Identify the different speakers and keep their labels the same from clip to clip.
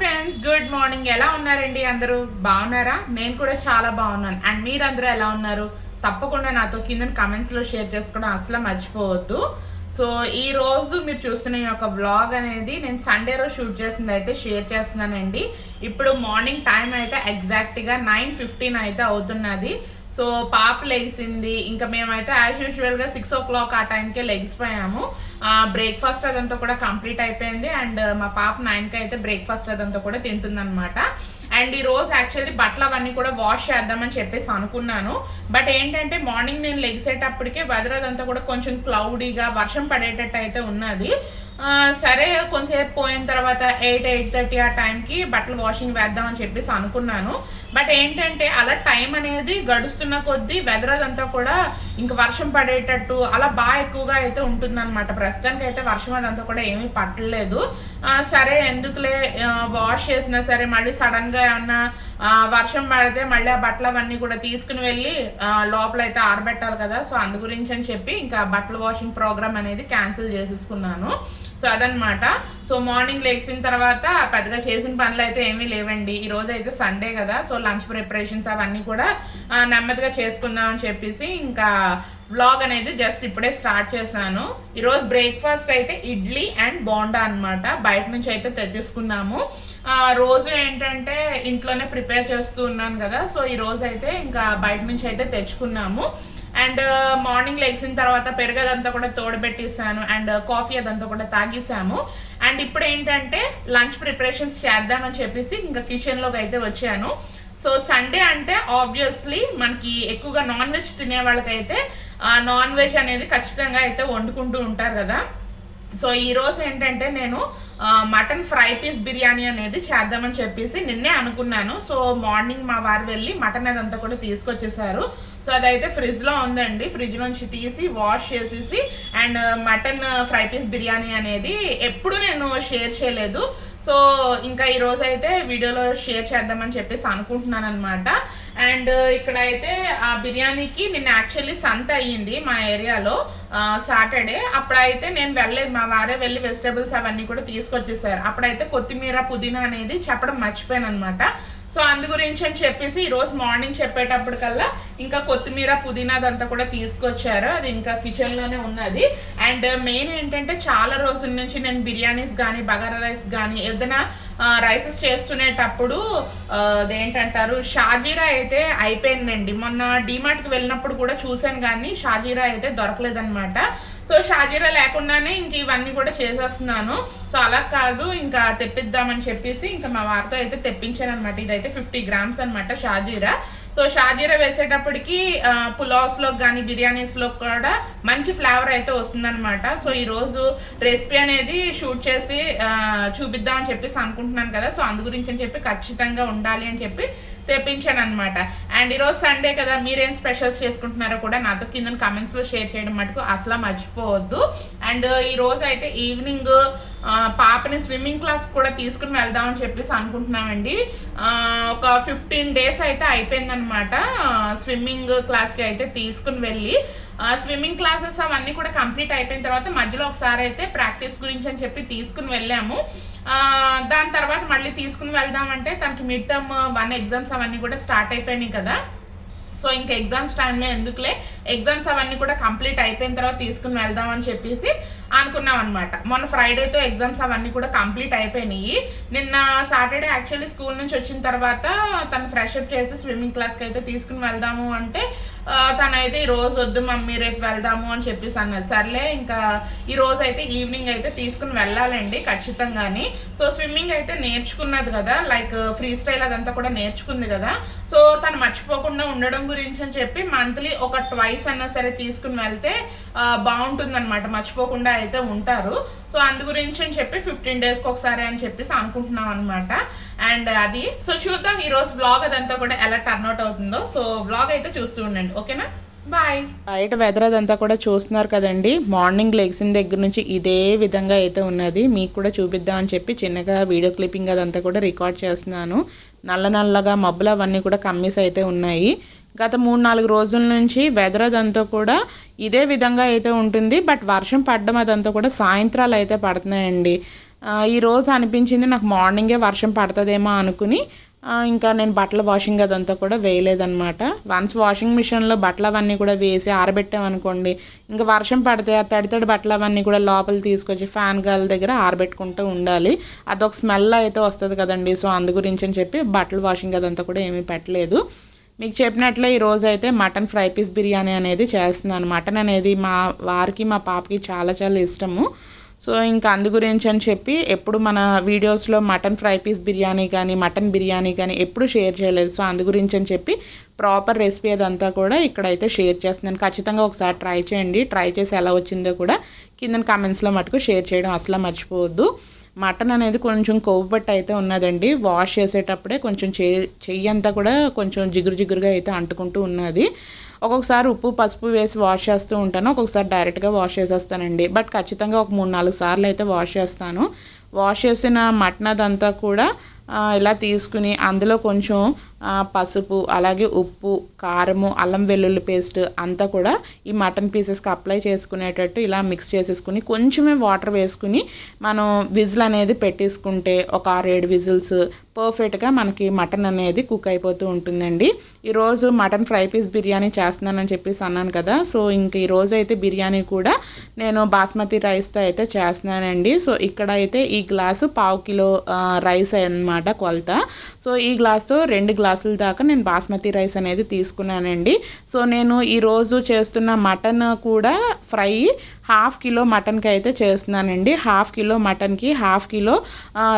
Speaker 1: Friends good morning ఎలా ఉన్నారండి అందరూ? బాగున్నారా? నేను కూడా చాలా బాగున్నాను. అండ్ మీరందరూ ఎలా ఉన్నారు? తప్పకుండా నాతో కింద కమెంట్స్లో షేర్ చేసుకోవడం అసలు మర్చిపోవద్దు. సో ఈ రోజు మీరు చూస్తున్న ఈ యొక్క వ్లాగ్ అనేది నేను సండే రోజు షూట్ చేసింది అయితే షేర్ చేస్తున్నానండి. ఇప్పుడు మార్నింగ్ టైం అయితే ఎగ్జాక్ట్గా నైన్ ఫిఫ్టీన్ అయితే అవుతున్నది. సో పాప లెగిసింది ఇంకా మేమైతే యాజ్ యూజువల్గా సిక్స్ ఓ క్లాక్ ఆ టైంకే లెగిసిపోయాము. బ్రేక్ఫాస్ట్ అదంతా కూడా కంప్లీట్ అయిపోయింది. అండ్ మా పాప నైన్కి అయితే బ్రేక్ఫాస్ట్ అదంతా కూడా తింటుందన్నమాట. అండ్ ఈ రోజు యాక్చువల్లీ బట్టలు అవన్నీ కూడా వాష్ చేద్దామని చెప్పేసి అనుకున్నాను. బట్ ఏంటంటే మార్నింగ్ నేను లెగిసేటప్పటికే వెదర్ అదంతా కూడా కొంచెం క్లౌడీగా వర్షం పడేటట్టు అయితే ఉన్నది. సరే కొంచెంసేపు పోయిన తర్వాత ఎయిట్ ఎయిట్ థర్టీ ఆ టైంకి బట్టలు వాషింగ్ వేద్దామని చెప్పేసి అనుకున్నాను. బట్ ఏంటంటే అలా టైం అనేది గడుస్తున్న కొద్దీ వెదర్ అదంతా కూడా ఇంక వర్షం పడేటట్టు అలా బాగా ఎక్కువగా అయితే ఉంటుందన్నమాట. ప్రస్తుతానికి అయితే వర్షం అదంతా కూడా ఏమీ పట్టలేదు. సరే ఎందుకులే వాష్ చేసినా సరే మళ్ళీ సడన్గా ఏమన్నా వర్షం పడితే మళ్ళీ ఆ బట్టలు అవన్నీ కూడా తీసుకుని వెళ్ళి లోపల అయితే ఆరబెట్టాలి కదా. సో అందు గురించి అని చెప్పి ఇంకా బట్టల వాషింగ్ ప్రోగ్రామ్ అనేది క్యాన్సిల్ చేసేసుకున్నాను. సో అదనమాట సో మార్నింగ్ లేచిన తర్వాత పెద్దగా చేసిన పనులు అయితే ఏమీ లేవండి. ఈ రోజు అయితే సండే కదా సో లంచ్ ప్రిపరేషన్స్ అవన్నీ కూడా నెమ్మదిగా చేసుకుందాం అని చెప్పేసి ఇంకా వ్లాగ్ అనేది జస్ట్ ఇప్పుడే స్టార్ట్ చేశాను. ఈరోజు బ్రేక్ఫాస్ట్ అయితే ఇడ్లీ అండ్ బోండా అన్నమాట. బయట నుంచి అయితే తెప్పించుకున్నాము రోజు ఏంటంటే ఇంట్లోనే ప్రిపేర్ చేస్తూ ఉన్నాను కదా సో ఈ రోజు అయితే ఇంకా బయట నుంచి అయితే తెచ్చుకున్నాము. అండ్ uh, మార్నింగ్ లెగ్సిన తర్వాత పెరగదంతా కూడా తోడబెట్టేసాను అండ్ uh, కాఫీ అదంతా కూడా తాగేసాము అండ్ ఇప్పుడు ఏంటంటే లంచ్ ప్రిపరేషన్స్ చేద్దామని చెప్పేసి ఇంకా కిచెన్లోకి అయితే వచ్చాను. సో సండే అంటే ఆబ్వియస్లీ మనకి ఎక్కువగా నాన్ వెజ్ తినే వాళ్ళకైతే uh, నాన్ వెజ్ అనేది ఖచ్చితంగా అయితే వండుకుంటూ ఉంటారు కదా. సో ఈరోజు ఏంటంటే నేను మటన్ ఫ్రై పీస్ బిర్యానీ అనేది చేద్దామని చెప్పేసి నిన్నే అనుకున్నాను. సో మార్నింగ్ మా వారు వెళ్ళి మటన్ అదంతా కూడా తీసుకొచ్చేసారు సో అదైతే ఫ్రిడ్జ్లో ఉందండి. ఫ్రిడ్జ్ నుంచి తీసి వాష్ చేసేసి and mutton fry piece biryani అనేది ఎప్పుడు నేను షేర్ చేయలేదు. సో ఇంకా ఈ రోజు అయితే వీడియోలో షేర్ చేద్దామని చెప్పేసి అనుకుంటున్నాను అనమాట అండ్ uh, ఇక్కడ అయితే ఆ బిర్యానీకి నిన్న యాక్చువల్లీ సంత అయ్యింది మా ఏరియాలో uh, సాటర్డే అప్పుడైతే నేను వెళ్ళలేదు. మా వారే వెళ్ళి వెజిటేబుల్స్ అవన్నీ కూడా తీసుకొచ్చేసారు. అప్పుడైతే కొత్తిమీర పుదీనా అనేది చెప్పడం మర్చిపోయాను అనమాట సో అందు గురించి అని చెప్పేసి ఈరోజు మార్నింగ్ చెప్పేటప్పటికల్లా ఇంకా కొత్తిమీర పుదీనా అదంతా కూడా తీసుకొచ్చారు. అది ఇంకా కిచెన్లోనే ఉన్నది. అండ్ మెయిన్ ఏంటంటే చాలా రోజుల నుంచి నేను బిర్యానీస్ కానీ బగారా రైస్ కానీ ఏదైనా రైసెస్ చేస్తునేటప్పుడు అదేంటంటారు షాజీరా అయితే అయిపోయిందండి. మొన్న డిమార్ట్కి వెళ్ళినప్పుడు కూడా చూసాను కానీ షాజీరా అయితే దొరకలేదనమాట సో షాజీరా లేకుండానే ఇంక ఇవన్నీ కూడా చేసేస్తున్నాను. సో అలా కాదు ఇంకా తెప్పిద్దామని చెప్పేసి ఇంకా మా వారితో అయితే తెప్పించాను అనమాట ఇదైతే ఫిఫ్టీ గ్రామ్స్ అనమాట షాజీరా. సో షాజీరా వేసేటప్పటికి పులావ్స్లో కానీ బిర్యానీస్లో కూడా మంచి ఫ్లేవర్ అయితే వస్తుందన్నమాట సో ఈరోజు రెసిపీ అనేది షూట్ చేసి చూపిద్దామని చెప్పేసి అనుకుంటున్నాను కదా. సో అందు గురించి అని చెప్పి ఖచ్చితంగా ఉండాలి అని చెప్పి తెప్పించాను అనమాట అండ్ ఈరోజు సండే కదా మీరేం స్పెషల్స్ చేసుకుంటున్నారో కూడా నాతో కింద కమెంట్స్లో షేర్ చేయడం మటుకు అసలు మర్చిపోవద్దు. అండ్ ఈ రోజు అయితే ఈవినింగ్ పాపని స్విమ్మింగ్ క్లాస్ కూడా తీసుకుని వెళ్దామని చెప్పేసి అనుకుంటున్నామండి. ఒక ఫిఫ్టీన్ డేస్ అయితే అయిపోయిందనమాట స్విమ్మింగ్ క్లాస్కి అయితే తీసుకుని వెళ్ళి. స్విమ్మింగ్ క్లాసెస్ అవన్నీ కూడా కంప్లీట్ అయిపోయిన తర్వాత మధ్యలో ఒకసారి అయితే ప్రాక్టీస్ గురించి అని చెప్పి తీసుకుని వెళ్ళాము. దాని తర్వాత మళ్ళీ తీసుకుని వెళ్దామంటే తనకి మిడ్ టర్మ్ వన్ ఎగ్జామ్స్ అవన్నీ కూడా స్టార్ట్ అయిపోయినాయి కదా. సో ఇంకా ఎగ్జామ్స్ టైంలో ఎందుకులే? ఎగ్జామ్స్ అవన్నీ కూడా కంప్లీట్ అయిపోయిన తర్వాత తీసుకుని వెళ్దామని చెప్పేసి అనుకున్నాం అనమాట మొన్న ఫ్రైడేతో ఎగ్జామ్స్ అవన్నీ కూడా కంప్లీట్ అయిపోయినాయి. నిన్న సాటర్డే యాక్చువల్లీ స్కూల్ నుంచి వచ్చిన తర్వాత తను ఫ్రెష్ అప్ చేసి స్విమ్మింగ్ క్లాస్కి అయితే తీసుకుని వెళ్దాము అంటే తనైతే ఈ రోజు వద్దు మమ్మీ రేపు వెళ్దాము అని చెప్పేసి అన్నది. సర్లే ఇంకా ఈ రోజు అయితే ఈవినింగ్ అయితే తీసుకుని వెళ్ళాలండి ఖచ్చితంగాని. సో స్విమ్మింగ్ అయితే నేర్చుకున్నది కదా లైక్ ఫ్రీ స్టైల్ అదంతా కూడా నేర్చుకుంది కదా. సో తను మర్చిపోకుండా ఉండడం గురించి అని చెప్పి మంత్లీ ఒక ట్వైస్ అన్నా సరే తీసుకుని వెళ్తే బాగుంటుందన్నమాట. మర్చిపోకుండా అయితే ఉంటారు. సో అందు గురించి అని చెప్పి ఫిఫ్టీన్ డేస్కి ఒకసారి అని చెప్పేసి అనుకుంటున్నాం అనమాట అండ్ uh, అది. సో చూద్దాం ఈ రోజు వ్లాగ్ అదంతా కూడా ఎలా టర్న్ అవుట్ అవుతుందో. సో బ్లాగ్ అయితే చూస్తూ ఉండండి. ఓకేనా బాయ్ బయట వెదర్ అదంతా కూడా చూస్తున్నారు కదండి. మార్నింగ్ లెగ్సిన దగ్గర నుంచి ఇదే విధంగా అయితే ఉన్నది. మీకు కూడా చూపిద్దాం అని చెప్పి చిన్నగా వీడియో క్లిప్పింగ్ అదంతా కూడా రికార్డ్ చేస్తున్నాను. నల్ల నల్లగా మబ్బులు అవన్నీ కూడా కమ్మీస్ అయితే ఉన్నాయి. గత మూడు నాలుగు రోజుల నుంచి వెదర్ అదంతా కూడా ఇదే విధంగా అయితే ఉంటుంది. బట్ వర్షం పడడం అదంతా కూడా సాయంత్రాలు అయితే పడుతున్నాయండి. ఈరోజు ఈ రోజు అనిపించింది నాకు మార్నింగే వర్షం పడుతుందేమో అనుకుని ఇంకా నేను బట్టల వాషింగ్ అదంతా కూడా వేయలేదనమాట వన్స్ వాషింగ్ మిషన్లో బట్టలు అవన్నీ కూడా వేసి ఆరబెట్టామనుకోండి ఇంకా వర్షం పడితే ఆ తడి తడి బట్టలు అవన్నీ కూడా లోపల తీసుకొచ్చి ఫ్యాన్ గాలి దగ్గర ఆరబెట్టుకుంటూ ఉండాలి. అదొక స్మెల్ అయితే వస్తుంది కదండి సో అందు గురించి అని చెప్పి బట్టల వాషింగ్ అదంతా కూడా ఏమీ పెట్టలేదు. మీకు చెప్పినట్లే ఈరోజు అయితే మటన్ ఫ్రై పీస్ బిర్యానీ అనేది చేస్తున్నాను. మటన్ అనేది మా వారికి మా పాపకి చాలా చాలా ఇష్టము. సో ఇంకా అందు గురించి అని చెప్పి ఎప్పుడు మన వీడియోస్లో మటన్ ఫ్రై పీస్ బిర్యానీ కానీ మటన్ బిర్యానీ కానీ ఎప్పుడు షేర్ చేయలేదు. సో అందు గురించి అని చెప్పి ప్రాపర్ రెసిపీ అదంతా కూడా ఇక్కడైతే షేర్ చేస్తున్నాను. ఖచ్చితంగా ఒకసారి ట్రై చేయండి. ట్రై చేసి ఎలా వచ్చిందో కూడా కింద కామెంట్స్లో మటుకు షేర్ చేయడం అసలు మర్చిపోవద్దు. మటన్ అనేది కొంచెం కొవ్వు అయితే ఉన్నదండి. వాష్ చేసేటప్పుడే కొంచెం చే చెయ్యి అంతా కూడా కొంచెం జిగురు జిగురుగా అయితే అంటుకుంటూ ఉన్నది. ఒక్కొక్కసారి ఉప్పు పసుపు వేసి వాష్ చేస్తూ ఉంటాను. ఒక్కొక్కసారి డైరెక్ట్గా వాష్ చేసేస్తానండి. బట్ ఖచ్చితంగా ఒక మూడు నాలుగు సార్లు అయితే వాష్ చేస్తాను. వాష్ చేసిన మటన్ అదంతా కూడా ఇలా తీసుకుని అందులో కొంచెం పసుపు అలాగే ఉప్పు కారము అల్లం వెల్లుల్లి పేస్ట్ అంతా కూడా ఈ మటన్ పీసెస్కి అప్లై చేసుకునేటట్టు ఇలా మిక్స్ చేసేసుకుని కొంచెమే వాటర్ వేసుకుని మనం విజిల్ అనేది పెట్టేసుకుంటే ఒక ఆరు ఏడు విజిల్స్ పర్ఫెక్ట్గా మనకి మటన్ అనేది కుక్ అయిపోతూ ఉంటుందండి. ఈరోజు మటన్ ఫ్రై పీస్ బిర్యానీ చేస్తున్నానని చెప్పేసి అన్నాను కదా సో ఇంక ఈరోజు అయితే బిర్యానీ కూడా నేను బాస్మతి రైస్తో అయితే చేస్తున్నానండి. సో ఇక్కడ అయితే ఈ ఈ గ్లాసు పావు కిలో రైస్ అన్నమాట కొలత. సో ఈ గ్లాస్తో రెండు గ్లాసుల దాకా నేను బాస్మతి రైస్ అనేది తీసుకున్నానండి. సో నేను ఈరోజు చేస్తున్న మటన్ కూడా ఫ్రై హాఫ్ కిలో మటన్కి అయితే చేస్తున్నానండి. హాఫ్ కిలో మటన్కి హాఫ్ కిలో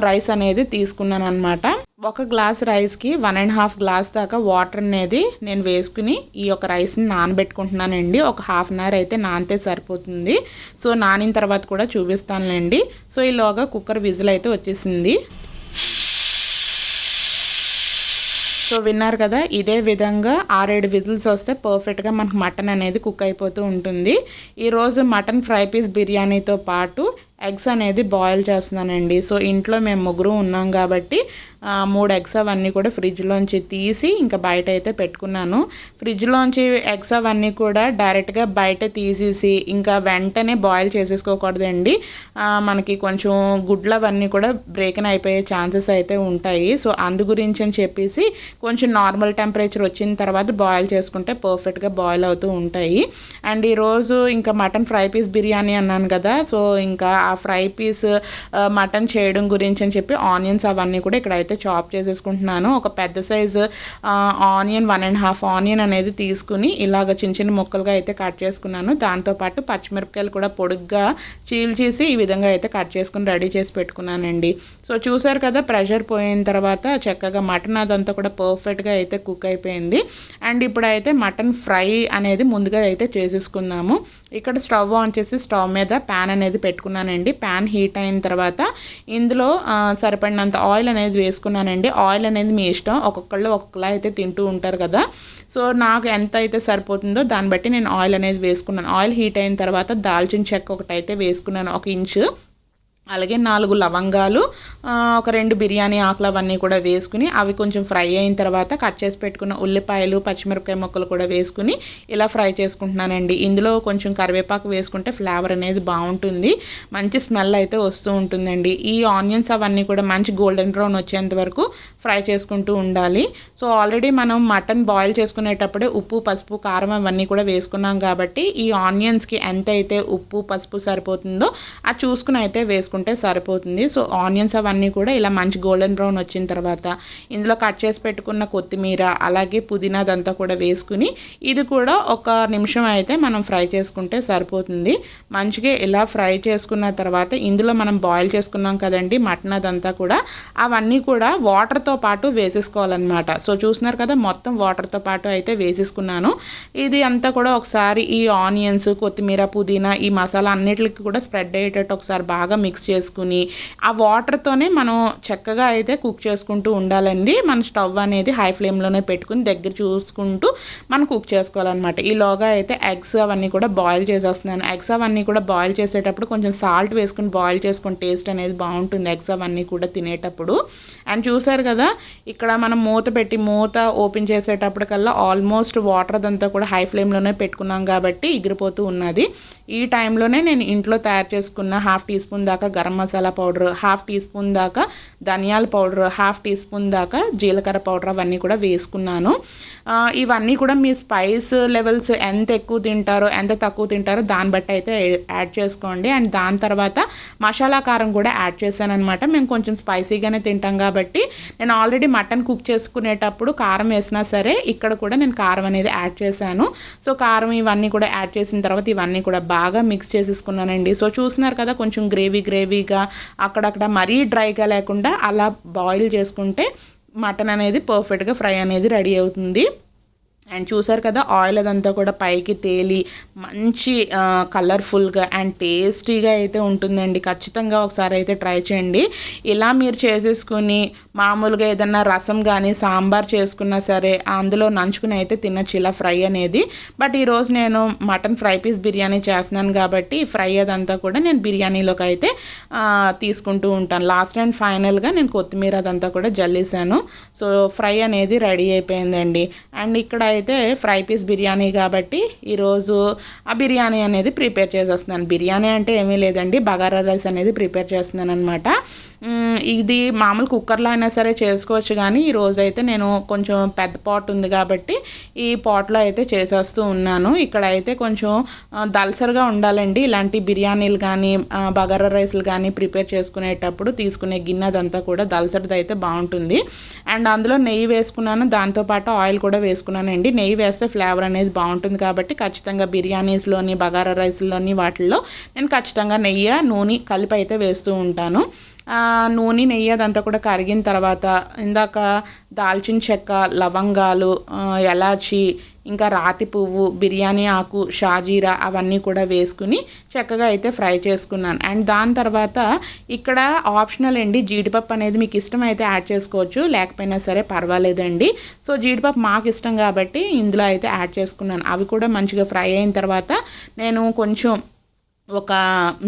Speaker 1: రైస్ అనేది తీసుకున్నాను అనమాట ఒక గ్లాస్ రైస్కి వన్ అండ్ హాఫ్ గ్లాస్ దాకా వాటర్ అనేది నేను వేసుకుని ఈ యొక్క రైస్ని నానబెట్టుకుంటున్నానండి. ఒక హాఫ్ అన్ అవర్ అయితే నానితే సరిపోతుంది. సో నానిన తర్వాత కూడా చూపిస్తానులేండి. సో ఈలోగా కుక్కర్ విజిల్ అయితే వచ్చేసింది. సో విన్నారు కదా ఇదే విధంగా ఆరేడు విజిల్స్ వస్తే పర్ఫెక్ట్గా మనకు మటన్ అనేది కుక్ అయిపోతూ ఉంటుంది. ఈరోజు మటన్ ఫ్రై పీస్ బిర్యానీతో పాటు ఎగ్స్ అనేది బాయిల్ చేస్తున్నానండి. సో ఇంట్లో మేము ముగ్గురు ఉన్నాం కాబట్టి మూడు ఎగ్స్ అవన్నీ కూడా ఫ్రిడ్జ్లోంచి తీసి ఇంకా బయట అయితే పెట్టుకున్నాను. ఫ్రిడ్జ్లోంచి ఎగ్స్ అవన్నీ కూడా డైరెక్ట్గా బయట తీసేసి ఇంకా వెంటనే బాయిల్ చేసేసుకోకూడదండి. మనకి కొంచెం గుడ్లు అవన్నీ కూడా బ్రేకన్ అయిపోయే ఛాన్సెస్ అయితే ఉంటాయి. సో అందు గురించి అని చెప్పేసి కొంచెం నార్మల్ టెంపరేచర్ వచ్చిన తర్వాత బాయిల్ చేసుకుంటే పర్ఫెక్ట్గా బాయిల్ అవుతూ ఉంటాయి. అండ్ ఈరోజు ఇంకా మటన్ ఫ్రై పీస్ బిర్యానీ అన్నాను కదా సో ఇంకా ఆ ఫ్రై పీస్ మటన్ చేయడం గురించి అని చెప్పి ఆనియన్స్ అవన్నీ కూడా ఇక్కడైతే అయితే చాప్ చేసేసుకుంటున్నాను. ఒక పెద్ద size onion one and half onion అనేది తీసుకుని ఇలాగ చిన్న చిన్న ముక్కలుగా అయితే కట్ చేసుకున్నాను. దాంతోపాటు పచ్చిమిరపకాయలు కూడా పొడుగ్గా చీల్చేసి ఈ విధంగా అయితే కట్ చేసుకుని రెడీ చేసి పెట్టుకున్నానండి. సో చూసారు కదా ప్రెషర్ పోయిన తర్వాత చక్కగా మటన్ అదంతా కూడా పర్ఫెక్ట్గా అయితే కుక్ అయిపోయింది. అండ్ ఇప్పుడైతే మటన్ ఫ్రై అనేది ముందుగా అయితే చేసేసుకుందాము. ఇక్కడ స్టవ్ ఆన్ చేసి స్టవ్ మీద ప్యాన్ అనేది పెట్టుకున్నానండి. ప్యాన్ హీట్ అయిన తర్వాత ఇందులో సరిపడినంత ఆయిల్ అనేది తీసుకున్నానండి ఆయిల్ అనేది మీ ఇష్టం. ఒక్కొక్కళ్ళు ఒక్కొక్కలా అయితే తింటూ ఉంటారు కదా. సో నాకు ఎంత అయితే సరిపోతుందో దాన్ని బట్టి నేను ఆయిల్ అనేది వేసుకున్నాను. ఆయిల్ హీట్ అయిన తర్వాత దాల్చిన చెక్క ఒకటి అయితే వేసుకున్నాను. ఒక ఇంచు. అలాగే నాలుగు లవంగాలు ఒక రెండు బిర్యానీ ఆకులు అవన్నీ కూడా వేసుకుని అవి కొంచెం ఫ్రై అయిన తర్వాత కట్ చేసి పెట్టుకున్న ఉల్లిపాయలు పచ్చిమిరపకాయ ముక్కలు కూడా వేసుకుని ఇలా ఫ్రై చేసుకుంటున్నానండి. ఇందులో కొంచెం కరివేపాకు వేసుకుంటే ఫ్లేవర్ అనేది బాగుంటుంది. మంచి స్మెల్ అయితే వస్తూ ఉంటుందండి. ఈ ఆనియన్స్ అవన్నీ కూడా మంచి గోల్డెన్ బ్రౌన్ వచ్చేంత వరకు ఫ్రై చేసుకుంటూ ఉండాలి. సో ఆల్రెడీ మనం మటన్ బాయిల్ చేసుకునేటప్పుడే ఉప్పు పసుపు కారం అవన్నీ కూడా వేసుకున్నాం కాబట్టి ఈ ఆనియన్స్కి ఎంత అయితే ఉప్పు పసుపు సరిపోతుందో అది చూసుకుని అయితే వేసుకుంటాం సరిపోతుంది. సో ఆనియన్స్ అవన్నీ కూడా ఇలా మంచి గోల్డెన్ బ్రౌన్ వచ్చిన తర్వాత ఇందులో కట్ చేసి పెట్టుకున్న కొత్తిమీర అలాగే పుదీనా అదంతా కూడా వేసుకుని ఇది కూడా ఒక నిమిషం అయితే మనం ఫ్రై చేసుకుంటే సరిపోతుంది. మంచిగా ఇలా ఫ్రై చేసుకున్న తర్వాత ఇందులో మనం బాయిల్ చేసుకున్నాం కదండి మటన్ అదంతా కూడా అవన్నీ కూడా వాటర్తో పాటు వేసేసుకోవాలన్నమాట. సో చూస్తున్నారు కదా మొత్తం వాటర్తో పాటు అయితే వేసేసుకున్నాను. ఇది అంతా కూడా ఒకసారి ఈ ఆనియన్స్ కొత్తిమీర పుదీనా ఈ మసాలా అన్నిటికి కూడా స్ప్రెడ్ అయ్యేటట్టు ఒకసారి బాగా మిక్స్ చేసుకుని ఆ వాటర్తోనే మనం చక్కగా అయితే కుక్ చేసుకుంటూ ఉండాలండి. మన స్టవ్ అనేది హై ఫ్లేమ్లోనే పెట్టుకుని దగ్గర చూసుకుంటూ మనం కుక్ చేసుకోవాలన్నమాట. ఈలోగా అయితే ఎగ్స్ అవన్నీ కూడా బాయిల్ చేసేస్తున్నాను. ఎగ్స్ అవన్నీ కూడా బాయిల్ చేసేటప్పుడు కొంచెం సాల్ట్ వేసుకుని బాయిల్ చేసుకుని టేస్ట్ అనేది బాగుంటుంది ఎగ్స్ అవన్నీ కూడా తినేటప్పుడు. అండ్ చూసారు కదా ఇక్కడ మనం మూత పెట్టి మూత ఓపెన్ చేసేటప్పటికల్లా ఆల్మోస్ట్ వాటర్ అదంతా కూడా హై ఫ్లేమ్లోనే పెట్టుకున్నాం కాబట్టి ఎగిరిపోతూ ఉన్నది. ఈ టైంలోనే నేను ఇంట్లో తయారు చేసుకున్న హాఫ్ టీ స్పూన్ దాకా garam masala powder half teaspoon దాకా ధనియాల పౌడర్ హాఫ్ టీ స్పూన్ దాకా జీలకర్ర పౌడర్ అవన్నీ కూడా వేసుకున్నాను. ఇవన్నీ కూడా మీ స్పైస్ లెవెల్స్ ఎంత ఎక్కువ తింటారో ఎంత తక్కువ తింటారో దాన్ని బట్టి అయితే యాడ్ చేసుకోండి. అండ్ దాని తర్వాత మసాలా కారం కూడా యాడ్ చేశాను అనమాట మేము కొంచెం స్పైసీగానే తింటాం కాబట్టి నేను ఆల్రెడీ మటన్ కుక్ చేసుకునేటప్పుడు కారం వేసినా సరే ఇక్కడ కూడా నేను కారం అనేది యాడ్ చేశాను. సో కారం ఇవన్నీ కూడా యాడ్ చేసిన తర్వాత ఇవన్నీ కూడా బాగా మిక్స్ చేసేసుకున్నానండి. సో చూస్తున్నారు కదా కొంచెం గ్రేవీ గ్రేవీ గ్రేవీగా అక్కడక్కడ మరీ డ్రైగా లేకుండా అలా బాయిల్ చేసుకుంటే మటన్ అనేది పర్ఫెక్ట్గా ఫ్రై అనేది రెడీ అవుతుంది. అండ్ చూసారు కదా ఆయిల్ అదంతా కూడా పైకి తేలి మంచి కలర్ఫుల్గా అండ్ టేస్టీగా అయితే ఉంటుందండి. ఖచ్చితంగా ఒకసారి అయితే ట్రై చేయండి. ఇలా మీరు చేసేసుకుని మామూలుగా ఏదన్నా రసం కానీ సాంబార్ చేసుకున్నా సరే అందులో నంచుకుని అయితే తినచ్చు ఇలా ఫ్రై అనేది. బట్ ఈరోజు నేను మటన్ ఫ్రై పీస్ బిర్యానీ చేస్తున్నాను కాబట్టి ఫ్రై అదంతా కూడా నేను బిర్యానీలోకి అయితే తీసుకుంటూ ఉంటాను. లాస్ట్ అండ్ ఫైనల్గా నేను కొత్తిమీర అదంతా కూడా జల్లేసాను సో ఫ్రై అనేది రెడీ అయిపోయిందండి. అండ్ ఇక్కడ అయితే ఫ్రై పీస్ బిర్యానీ కాబట్టి ఈరోజు ఆ బిర్యానీ అనేది ప్రిపేర్ చేసేస్తున్నాను. బిర్యానీ అంటే ఏమీ లేదండి. బగారా రైస్ అనేది ప్రిపేర్ చేస్తున్నాను అనమాట ఇది మామూలు కుక్కర్లో అయినా సరే చేసుకోవచ్చు కానీ ఈ రోజు అయితే నేను కొంచెం పెద్ద పాట్ ఉంది కాబట్టి ఈ పాట్లో అయితే చేసేస్తూ ఉన్నాను. ఇక్కడ అయితే కొంచెం దల్సర్గా ఉండాలండి. ఇలాంటి బిర్యానీలు కానీ బగారా రైస్లు కానీ ప్రిపేర్ చేసుకునేటప్పుడు తీసుకునే గిన్నె అదంతా కూడా దల్సరిది అయితే బాగుంటుంది. అండ్ అందులో నెయ్యి వేసుకున్నాను. దాంతోపాటు ఆయిల్ కూడా వేసుకున్నానండి. నెయ్యి వేస్తే ఫ్లేవర్ అనేది బాగుంటుంది కాబట్టి ఖచ్చితంగా బిర్యానీస్లోని బగారా రైస్లోని వాటిల్లో నేను ఖచ్చితంగా నెయ్యి నూనె కలిపి అయితే వేస్తూ ఉంటాను. నూనె నెయ్యి అదంతా కూడా కరిగిన తర్వాత ఇందాక దాల్చిన చెక్క లవంగాలు ఎలాచి ఇంకా రాతి పువ్వు బిర్యానీ ఆకు షాజీరా అవన్నీ కూడా వేసుకుని చక్కగా అయితే ఫ్రై చేసుకున్నాను. అండ్ దాని తర్వాత ఇక్కడ ఆప్షనల్ అండి జీడిపప్పు అనేది మీకు ఇష్టం అయితే యాడ్ చేసుకోవచ్చు లేకపోయినా సరే పర్వాలేదండి. సో జీడిపప్పు మాకు ఇష్టం కాబట్టి ఇందులో అయితే యాడ్ చేసుకున్నాను. అవి కూడా మంచిగా ఫ్రై అయిన తర్వాత నేను కొంచెం ఒక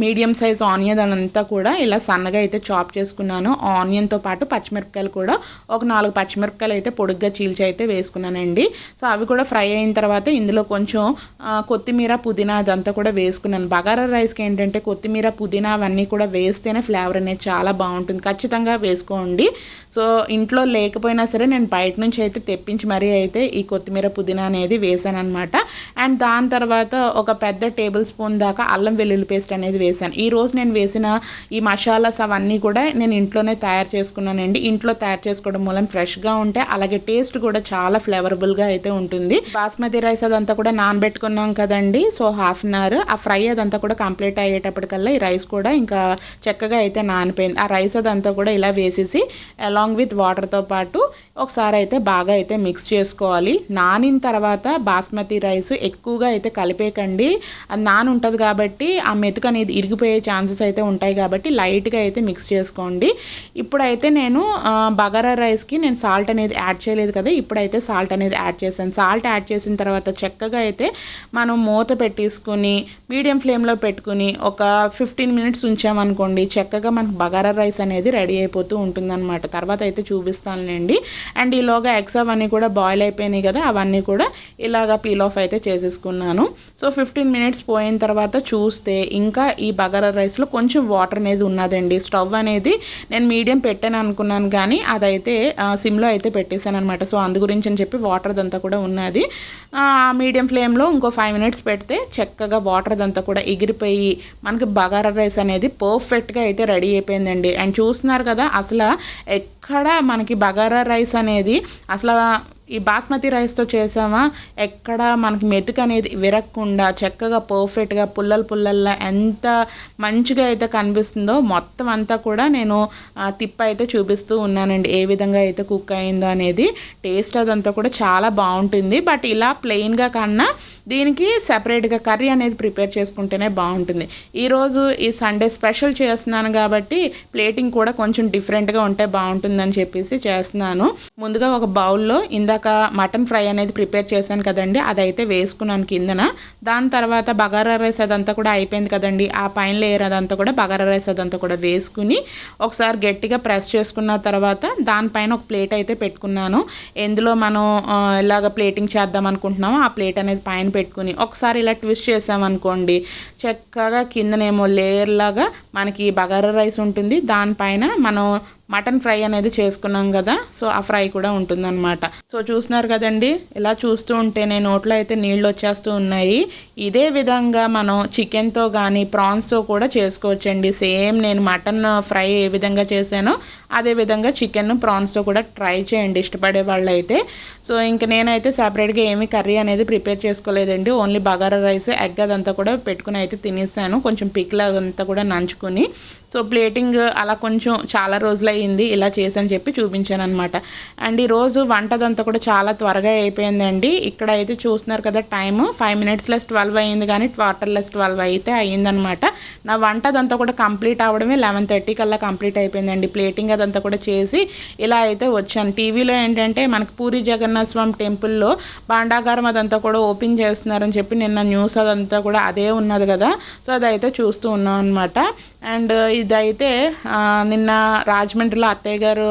Speaker 1: మీడియం సైజ్ ఆనియన్ అంతా కూడా ఇలా సన్నగా అయితే చాప్ చేసుకున్నాను. ఆనియన్తో పాటు పచ్చిమిరపకాయలు కూడా ఒక నాలుగు పచ్చిమిరపకాయలు అయితే పొడుగ్గా చీల్చి అయితే వేసుకున్నానండి. సో అవి కూడా ఫ్రై అయిన తర్వాత ఇందులో కొంచెం కొత్తిమీర పుదీనా అదంతా కూడా వేసుకున్నాను. బగారా రైస్కి ఏంటంటే కొత్తిమీర పుదీనా అవన్నీ కూడా వేస్తేనే ఫ్లేవర్ అనేది చాలా బాగుంటుంది. ఖచ్చితంగా వేసుకోండి. సో ఇంట్లో లేకపోయినా సరే నేను బయట నుంచి అయితే తెప్పించి మరీ అయితే ఈ కొత్తిమీర పుదీనా అనేది వేసాను అనమాట అండ్ దాని తర్వాత ఒక పెద్ద టేబుల్ స్పూన్ దాకా అల్లం వెల్లుల్లి పేస్ట్ అనేది వేసాను ఈరోజు నేను వేసిన ఈ మసాలాస్ అవన్నీ కూడా నేను ఇంట్లోనే తయారు చేసుకున్నానండి. ఇంట్లో తయారు చేసుకోవడం మూలం ఫ్రెష్గా ఉంటే అలాగే టేస్ట్ కూడా చాలా ఫ్లేవరబుల్గా అయితే ఉంటుంది. బాస్మతి రైస్ అదంతా కూడా నానబెట్టుకున్నాం కదండి. So half an hour. ఆ ఫ్రై అదంతా కూడా కంప్లీట్ అయ్యేటప్పటికల్లా ఈ రైస్ కూడా ఇంకా చక్కగా అయితే నానిపోయింది. ఆ రైస్ అదంతా కూడా ఇలా వేసేసి అలాంగ్ విత్ వాటర్తో పాటు ఒకసారి అయితే బాగా అయితే మిక్స్ చేసుకోవాలి. నానిన తర్వాత బాస్మతి రైస్ ఎక్కువగా అయితే కలిపేకండి అది నాన్ ఉంటుంది కాబట్టి ఆ మెతుకు అనేది ఇరిగిపోయే ఛాన్సెస్ అయితే ఉంటాయి కాబట్టి లైట్గా అయితే మిక్స్ చేసుకోండి. ఇప్పుడైతే నేను బగారా రైస్కి నేను సాల్ట్ అనేది యాడ్ చేయలేదు కదా ఇప్పుడైతే సాల్ట్ అనేది యాడ్ చేశాను. సాల్ట్ యాడ్ చేసిన తర్వాత చక్కగా అయితే మనం మూత పెట్టేసుకుని మీడియం ఫ్లేమ్లో పెట్టుకుని ఒక ఫిఫ్టీన్ మినిట్స్ ఉంచామనుకోండి చక్కగా మనకు బగారా రైస్ అనేది రెడీ అయిపోతూ ఉంటుందన్నమాట. తర్వాత అయితే చూపిస్తానులేండి. అండ్ ఈలోగా ఎగ్స్ అవన్నీ కూడా బాయిల్ అయిపోయినాయి కదా అవన్నీ కూడా ఇలాగా పీల్ ఆఫ్ అయితే చేసేసుకున్నాను. సో ఫిఫ్టీన్ మినిట్స్ పోయిన తర్వాత చూస్తే ఇంకా ఈ బగారా రైస్లో కొంచెం వాటర్ అనేది ఉన్నదండి. స్టవ్ అనేది నేను మీడియం పెట్టాను అనుకున్నాను కానీ అదైతే సిమ్లో అయితే పెట్టేశాను అనమాట సో అందు గురించి అని చెప్పి వాటర్ అంతా కూడా ఉన్నది. ఆ, మీడియం ఫ్లేమ్లో ఇంకో ఫైవ్ మినిట్స్ పెడితే చక్కగా వాటర్ అదంతా కూడా ఎగిరిపోయి మనకి బగారా రైస్ అనేది పర్ఫెక్ట్గా అయితే రెడీ అయిపోయిందండి. అండ్ చూస్తున్నారు కదా అసలు ఎక్కడ మనకి బగారా రైస్ అనేది అసలు ఈ బాస్మతి రైస్తో చేసామా? ఎక్కడ మనకి మెతుకు అనేది విరగకుండా చక్కగా పర్ఫెక్ట్గా పుల్లలు పుల్లల్లా ఎంత మంచిగా అయితే కనిపిస్తుందో మొత్తం అంతా కూడా నేను తిప్ప అయితే చూపిస్తూ ఉన్నానండి. ఏ విధంగా అయితే కుక్ అయిందో అనేది టేస్ట్ అదంతా కూడా చాలా బాగుంటుంది. బట్ ఇలా ప్లెయిన్గా కన్నా దీనికి సపరేట్గా కర్రీ అనేది ప్రిపేర్ చేసుకుంటేనే బాగుంటుంది. ఈరోజు ఈ సండే స్పెషల్ చేస్తున్నాను కాబట్టి ప్లేటింగ్ కూడా కొంచెం డిఫరెంట్గా ఉంటే బాగుంటుందని చెప్పేసి చేస్తున్నాను. ముందుగా ఒక బౌల్లో ఇందాక ఇందాక మటన్ ఫ్రై అనేది ప్రిపేర్ చేశాను కదండి అదైతే వేసుకున్నాను కిందన. దాని తర్వాత బగారా రైస్ అదంతా కూడా అయిపోయింది కదండి ఆ పైన లేయర్ అదంతా కూడా బగారా రైస్ అదంతా కూడా వేసుకుని ఒకసారి గట్టిగా ప్రెస్ చేసుకున్న తర్వాత దానిపైన ఒక ప్లేట్ అయితే పెట్టుకున్నాను. ఎందులో మనం ఇలాగ ప్లేటింగ్ చేద్దాం అనుకుంటున్నామో ఆ ప్లేట్ అనేది పైన పెట్టుకుని ఒకసారి ఇలా ట్విస్ట్ చేసామనుకోండి చక్కగా కిందనేమో లేయర్ లాగా మనకి బగారా రైస్ ఉంటుంది దానిపైన మనం మటన్ ఫ్రై అనేది చేసుకున్నాం కదా సో ఆ ఫ్రై కూడా ఉంటుందన్నమాట. సో చూస్తున్నారు కదండి ఇలా చూస్తూ ఉంటే నేను నోట్లో అయితే నీళ్ళు వచ్చేస్తూ ఉన్నాయి. ఇదే విధంగా మనం చికెన్తో కానీ ప్రాన్స్తో కూడా చేసుకోవచ్చండి. సేమ్ నేను మటన్ ఫ్రై ఏ విధంగా చేశానో అదే విధంగా చికెన్ ప్రాన్స్తో కూడా ట్రై చేయండి ఇష్టపడే వాళ్ళు అయితే సో ఇంక నేనైతే సపరేట్గా ఏమీ కర్రీ అనేది ప్రిపేర్ చేసుకోలేదండి. ఓన్లీ బగారా రైస్ ఎగ్ అదంతా కూడా పెట్టుకుని అయితే తినేసాను. కొంచెం పిక్లు అదంతా కూడా నంచుకుని. సో ప్లేటింగ్ అలా కొంచెం చాలా రోజులు అయ్యింది ఇలా చేసని చెప్పి చూపించాను అనమాట అండ్ ఈరోజు వంటదంతా కూడా చాలా త్వరగా అయిపోయిందండి. ఇక్కడ అయితే చూస్తున్నారు కదా time five minutes less twelve అయ్యింది కానీ క్వార్టర్ లెస్ ట్వెల్వ్ అయితే అయ్యిందనమాట నా వంటదంతా కూడా కంప్లీట్ అవ్వడమే లెవెన్ థర్టీ కల్లా కంప్లీట్ అయిపోయిందండి. ప్లేటింగ్ అదంతా కూడా చేసి ఇలా అయితే వచ్చాను. టీవీలో ఏంటంటే మనకు పూరి జగన్నాథ స్వామి టెంపుల్లో భాండాగారం అదంతా కూడా ఓపెన్ చేస్తున్నారని చెప్పి నిన్న న్యూస్ అదంతా కూడా అదే ఉన్నది కదా. సో అదైతే చూస్తూ ఉన్నాం అనమాట అండ్ ఇదైతే నిన్న నిన్న అపార్ట్మెంట్లో అత్తయ్య గారు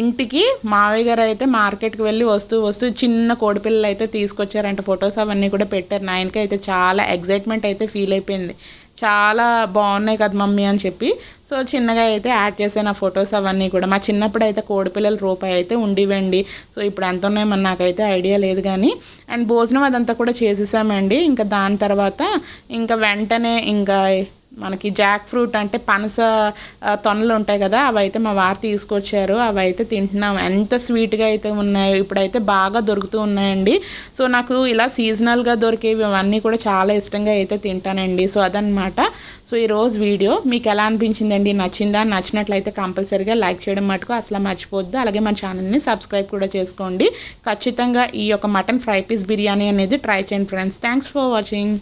Speaker 1: ఇంటికి మావయ్య గారు అయితే మార్కెట్కి వెళ్ళి వస్తూ వస్తూ చిన్న కోడిపిల్లలు అయితే తీసుకొచ్చారంట. ఫొటోస్ అవన్నీ కూడా పెట్టారు. నాయనకి అయితే చాలా ఎగ్జైట్మెంట్ అయితే ఫీల్ అయిపోయింది. చాలా బాగున్నాయి కదా మమ్మీ అని చెప్పి. సో చిన్నగా అయితే యాడ్ చేసాను ఆ ఫొటోస్ అవన్నీ కూడా. మా చిన్నప్పుడు అయితే కోడిపిల్లల రూపాయి అయితే ఉండివండి. సో ఇప్పుడు ఎంత ఉన్నాయో నాకైతే ఐడియా లేదు కానీ. అండ్ భోజనం అదంతా కూడా చేసేసామండి. ఇంకా దాని తర్వాత ఇంకా వెంటనే ఇంకా మనకి జాక్ ఫ్రూట్ అంటే పనస తొనలు ఉంటాయి కదా అవి అయితే మా వారు తీసుకొచ్చారు. అవి అయితే తింటున్నాం. ఎంత స్వీట్గా అయితే ఉన్నాయో ఇప్పుడైతే బాగా దొరుకుతూ ఉన్నాయండి. సో నాకు ఇలా సీజనల్గా దొరికేవి అవన్నీ కూడా చాలా ఇష్టంగా అయితే తింటానండి. సో అదనమాట సో ఈరోజు వీడియో మీకు ఎలా అనిపించిందండి? నచ్చిందా? నచ్చినట్లయితే కంపల్సరీగా లైక్ చేయడం మటుకు అసలు మర్చిపోద్దు అలాగే మా ఛానల్ని సబ్స్క్రైబ్ కూడా చేసుకోండి. ఖచ్చితంగా ఈ యొక్క మటన్ ఫ్రై పీస్ బిర్యానీ అనేది ట్రై చేయండి ఫ్రెండ్స్. Thanks for watching.